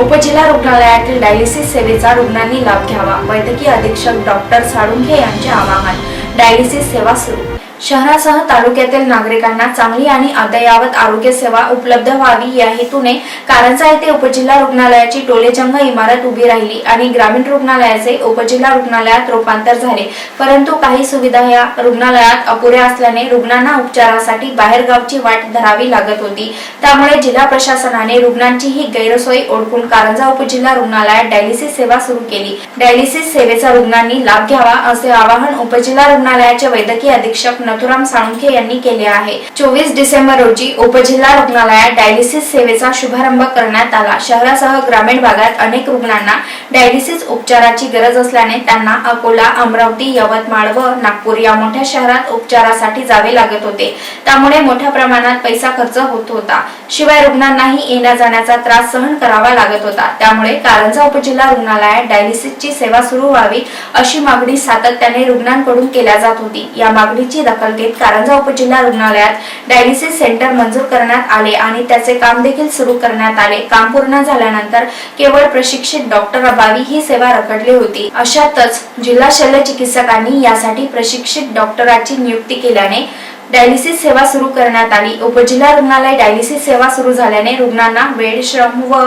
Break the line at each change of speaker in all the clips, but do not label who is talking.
उपजिल्हा रुग्णालयातील डायलिसिस सेवेचा रुग्णांनी लाभ घ्यावा. वैद्यकीय अधीक्षक डॉक्टर साळुंखे यांचे आवाहन. डायलिसिस सेवा सुरू. शहरासह तालुक्यातील नागरिकांना चांगली आणि अद्ययावत आरोग्य सेवा उपलब्ध व्हावी या हेतूने कारंजा येथे उपजिल्हा रुग्णालयाची टोलेजंग इमारत उभी राहिली आणि ग्रामीण रुग्णालयाचे उपजिल्हा रुग्णालयात रूपांतर झाले. परंतु काही सुविधा या रुग्णालयात अपुऱ्या असल्याने रुग्णांना उपचारासाठी बाहेरगावची वाट धरावी लागत होती. त्यामुळे जिल्हा प्रशासनाने रुग्णांची ही गैरसोय ओळखून कारंजा उपजिल्हा रुग्णालयात डायलिसिस सेवा सुरू केली. डायलिसिस सेवेचा रुग्णांनी लाभ घ्यावा असे आवाहन उपजिल्हा रुग्णालयाचे वैद्यकीय अधीक्षक नथुराम साळुंखे यांनी केले आहे. चोवीस डिसेंबर रोजी उपजिल्हा रुग्णालयात डायलिसिस सेवेचा शुभारंभ करण्यात आला. शहरासह ग्रामीण भागात अनेक रुग्णांना डायलिसिस उपचाराची गरज असल्याने त्यांना अकोला अमरावती यवतमाळ व नागपूर या मोठ्या शहरात उपचारासाठी जावे लागत होते. त्यामुळे मोठ्या प्रमाणात पैसा खर्च होत होता. शिवाय रुग्णांनाही येण्या जाण्याचा त्रास सहन करावा लागत होता. त्यामुळे कारंजा उपजिल्हा रुग्णालयात डायलिसिसची सेवा सुरू व्हावी अशी मागणी सातत्याने रुग्णांकडून केल्या जात होती. या मागणीची दखल घेत कारंजा उपजिल्हा रुग्णालयात डायलिसिस सेंटर मंजूर करण्यात आले आणि त्याचे काम देखील सुरू करण्यात आले. काम पूर्ण झाल्यानंतर केवळ प्रशिक्षित डॉक्टर अभावी ही सेवा रखडली होती. अशातच जिल्हा शल्य चिकित्सकांनी यासाठी प्रशिक्षित डॉक्टराची नियुक्ती केल्याने डायलिसिस सेवा सुरू करण्यात आली. उपजिल्हा रुग्णालय डायलिसिस सेवा सुरू झाल्याने रुग्णांना वेळ श्रम व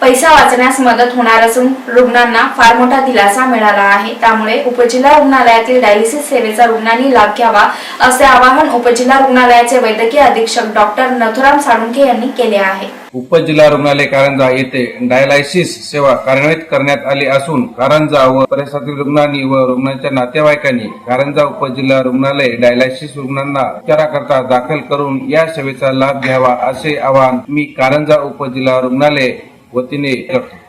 पैसा वाचण्यास मदत होणार असून रुग्णांना फार मोठा दिलासा मिळाला आहे. त्यामुळे उपजिल्हा रुग्णालयातील डायलिसिस सेवेचा रुग्णांनी लाभ घ्यावा असे आवाहन उपजिल्हा रुग्णालयाचे वैद्यकीय अधीक्षक डॉक्टर नथुराम साळुंखे यांनी केले आहे.
उपजिल्हा रुग्णालय कारंजा येथे डायलायसिस सेवा कार्यान्वित करण्यात आली असून कारंजा व परिसरातील रुग्णांनी व रुग्णांच्या नातेवाईकांनी कारंजा उपजिल्हा रुग्णालय डायलायसिस रुग्णांना उपचाराकरता दाखल करून या सेवेचा लाभ घ्यावा असे आवाहन मी कारंजा उपजिल्हा रुग्णालय वतीने करतो